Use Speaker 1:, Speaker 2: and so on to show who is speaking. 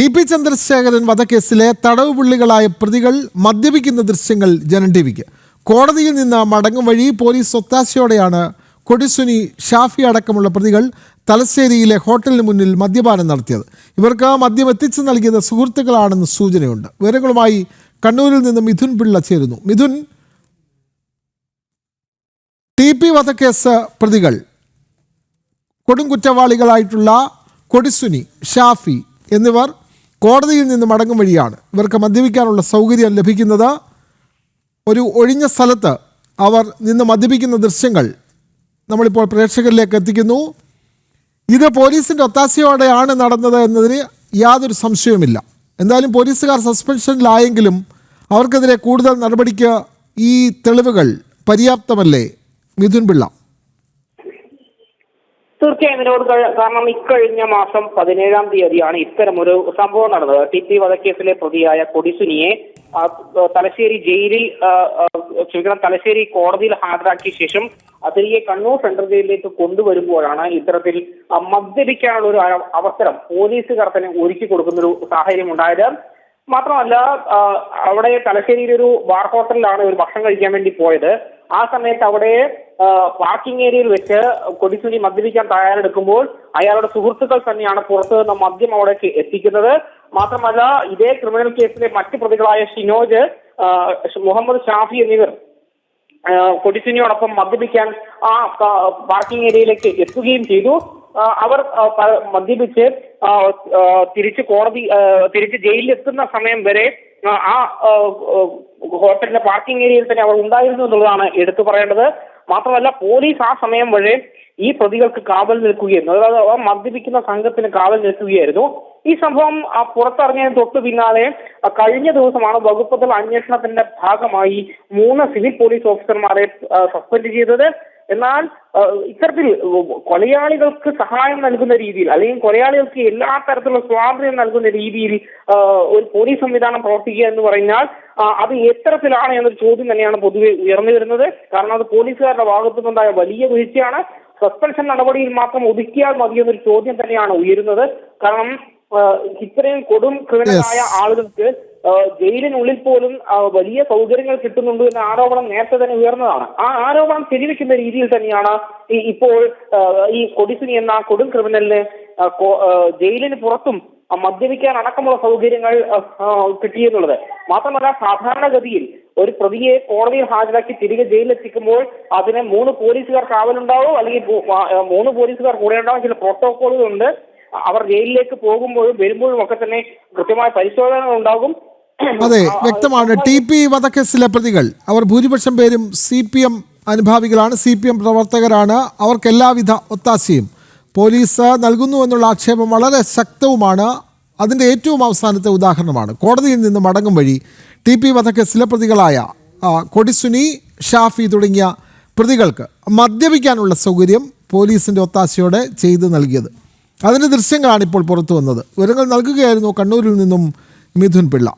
Speaker 1: T P Chandrasekharan വധക്കേസിലെ തടവ് പുള്ളികളായ പ്രതികൾ മദ്യപിക്കുന്ന ദൃശ്യങ്ങൾ ജനം ടി വിക്ക് കോടതിയിൽ നിന്ന് മടങ്ങും വഴി പോലീസ് ഒത്താശയോടെയാണ് കൊടിസുനി ഷാഫി അടക്കമുള്ള പ്രതികൾ തലശ്ശേരിയിലെ ഹോട്ടലിന് മുന്നിൽ മദ്യപാനം നടത്തിയത്. ഇവർക്ക് മദ്യം എത്തിച്ചു നൽകിയത് സുഹൃത്തുക്കളാണെന്ന് സൂചനയുണ്ട്. വിവരങ്ങളുമായി കണ്ണൂരിൽ നിന്ന് മിഥുൻ പിള്ള ചേരുന്നു. മിഥുൻ ടി പി വധക്കേസ് പ്രതികൾ കൊടുംകുറ്റവാളികളായിട്ടുള്ള കൊടിസുനി ഷാഫി എന്നിവർ കോടതിയിൽ നിന്ന് മടങ്ങും വഴിയാണ്. ഇവർക്ക് മദ്യപിക്കാനുള്ള സൗകര്യം ലഭിക്കുന്നത് ഒരു ഒഴിഞ്ഞ സ്ഥലത്ത് അവർ നിന്ന് മദ്യപിക്കുന്ന ദൃശ്യങ്ങൾ നമ്മളിപ്പോൾ പ്രേക്ഷകരിലേക്ക് എത്തിക്കുന്നു. ഇത് പോലീസിന്റെ ഒത്താശയോടെയാണ് നടന്നത് എന്നതിന് യാതൊരു സംശയവുമില്ല. എന്തായാലും പോലീസുകാർ സസ്പെൻഷനിലായെങ്കിലും അവർക്കെതിരെ കൂടുതൽ നടപടിക്ക് ഈ തെളിവുകൾ പര്യാപ്തമല്ലേ? മിഥുൻ പിള്ള.
Speaker 2: തീർച്ചയായും ഇതിനോട് കാരണം ഇക്കഴിഞ്ഞ മാസം പതിനേഴാം തീയതിയാണ് ഇത്തരമൊരു സംഭവം നടന്നത്. ടി പി വധക്കേസിലെ പ്രതിയായ കൊടിസുനിയെ തലശ്ശേരി ജയിലിൽ ക്ഷമിക്കണം തലശ്ശേരി കോടതിയിൽ ഹാജരാക്കിയ ശേഷം തിരികെ കണ്ണൂർ സെൻട്രൽ ജയിലിലേക്ക് കൊണ്ടുവരുമ്പോഴാണ് ഇത്തരത്തിൽ മദ്യപിക്കാനുള്ള ഒരു അവസരം പോലീസുകാർ തന്നെ ഒരുക്കി കൊടുക്കുന്ന ഒരു സാഹചര്യം ഉണ്ടായത്. മാത്രമല്ല അവിടെ തലശ്ശേരിയിൽ ഒരു ബാർ ഹോട്ടലിലാണ് ഒരു ഭക്ഷണം കഴിക്കാൻ വേണ്ടി പോയത്. ആ സമയത്ത് അവിടെ പാർക്കിംഗ് ഏരിയയിൽ വെച്ച് കൊടിസുനി മദ്യപിക്കാൻ തയ്യാറെടുക്കുമ്പോൾ അയാളുടെ സുഹൃത്തുക്കൾ തന്നെയാണ് പുറത്തു നിന്ന് മദ്യം അവിടേക്ക് എത്തിക്കുന്നത്. മാത്രമല്ല ഇതേ ക്രിമിനൽ കേസിലെ മറ്റ് പ്രതികളായ ഷിനോജ് മുഹമ്മദ് ഷാഫി എന്നിവർ കൊടിച്ചുനിയോടൊപ്പം മദ്യപിക്കാൻ ആ പാർക്കിംഗ് ഏരിയയിലേക്ക് എത്തുകയും ചെയ്തു. അവർ മദ്യപിച്ച് തിരിച്ച് കോടതി തിരിച്ച് ജയിലിലെത്തുന്ന സമയം വരെ ആ, ഹോട്ടലിന്റെ പാർക്കിംഗ് ഏരിയയിൽ തന്നെ അവർ ഉണ്ടായിരുന്നു എന്നുള്ളതാണ് എടുത്തു പറയേണ്ടത്. മാത്രമല്ല പോലീസ് ആ സമയം വരെ ഈ പ്രതികൾക്ക് കാവൽ നിൽക്കുകയായിരുന്നു. അതായത് മദ്യപിക്കുന്ന സംഘത്തിന് കാവൽ നിൽക്കുകയായിരുന്നു. ഈ സംഭവം പുറത്തറിഞ്ഞതിന് തൊട്ടു പിന്നാലെ കഴിഞ്ഞ ദിവസമാണ് വകുപ്പ് തല അന്വേഷണത്തിന്റെ ഭാഗമായി മൂന്ന് സിവിൽ പോലീസ് ഓഫീസർമാരെ സസ്പെൻഡ് ചെയ്തത്. എന്നാൽ ഇത്തരത്തിൽ കൊലയാളികൾക്ക് സഹായം നൽകുന്ന രീതിയിൽ അല്ലെങ്കിൽ കൊലയാളികൾക്ക് എല്ലാ തരത്തിലുള്ള സ്വാതന്ത്ര്യം നൽകുന്ന രീതിയിൽ ഒരു പോലീസ് സംവിധാനം പ്രവർത്തിക്കുക എന്ന് പറഞ്ഞാൽ അത് എത്തരത്തിലാണ് എന്നൊരു ചോദ്യം തന്നെയാണ് പൊതുവെ ഉയർന്നു വരുന്നത്. കാരണം അത് പോലീസുകാരുടെ ഭാഗത്തു നിന്നുണ്ടായ വലിയ വീഴ്ചയാണ്. സസ്പെൻഷൻ നടപടിയിൽ മാത്രം ഒതുക്കിയാൽ മതി എന്നൊരു ചോദ്യം തന്നെയാണ് ഉയരുന്നത്. കാരണം ഇത്രയും കൊടും ക്രിമിനലായ ആളുകൾക്ക് ജയിലിനുള്ളിൽ പോലും വലിയ സൗകര്യങ്ങൾ കിട്ടുന്നുണ്ട് എന്ന ആരോപണം നേരത്തെ തന്നെ ഉയർന്നതാണ്. ആ ആരോപണം ശരിവെക്കുന്ന രീതിയിൽ തന്നെയാണ് ഈ ഇപ്പോൾ ഈ കൊടിസുനി എന്ന കൊടും ക്രിമിനലിന് ജയിലിന് പുറത്തും മദ്യപിക്കാൻ അടക്കമുള്ള സൗകര്യങ്ങൾ കിട്ടിയെന്നുള്ളത്. മാത്രമല്ല സാധാരണഗതിയിൽ ഒരു പ്രതിയെ കോടതിയിൽ ഹാജരാക്കി തിരികെ ജയിലിലെത്തിക്കുമ്പോൾ അതിന് മൂന്ന് പോലീസുകാർ കാവലുണ്ടാവും അല്ലെങ്കിൽ മൂന്ന് പോലീസുകാർ കൂടെ ഉണ്ടാവും. ചില പ്രോട്ടോകോളുകൾ ഉണ്ട് അവർ ജയിലിലേക്ക് പോകുമ്പോഴും വരുമ്പോഴും ഒക്കെ തന്നെ കൃത്യമായ പരിശോധനകൾ ഉണ്ടാകും.
Speaker 1: അതെ വ്യക്തമാണ്. ടി പി വധക്കേസിലെ പ്രതികൾ അവർ ഭൂരിപക്ഷം പേരും സി പി എം അനുഭാവികളാണ് സി പി എം പ്രവർത്തകരാണ് അവർക്ക് എല്ലാവിധ ഒത്താശയും. പോലീസ് നൽകുന്നു എന്നുള്ള ആക്ഷേപം വളരെ ശക്തവുമാണ്. അതിന്റെ ഏറ്റവും അവസാനത്തെ ഉദാഹരണമാണ്. കോടതിയിൽ നിന്ന് മടങ്ങും വഴി ടി പി വധക്കേസിലെ പ്രതികളായ കൊടിസുനി ഷാഫി തുടങ്ങിയ പ്രതികൾക്ക് മദ്യപിക്കാനുള്ള സൗകര്യം പോലീസിന്റെ ഒത്താശയോടെ ചെയ്തു നൽകിയത്. അതിന്റെ ദൃശ്യങ്ങളാണ് ഇപ്പോൾ പുറത്തു വന്നത്. വിവരങ്ങൾ നൽകുകയായിരുന്നു കണ്ണൂരിൽ നിന്നും മിഥുൻ പിള്ള.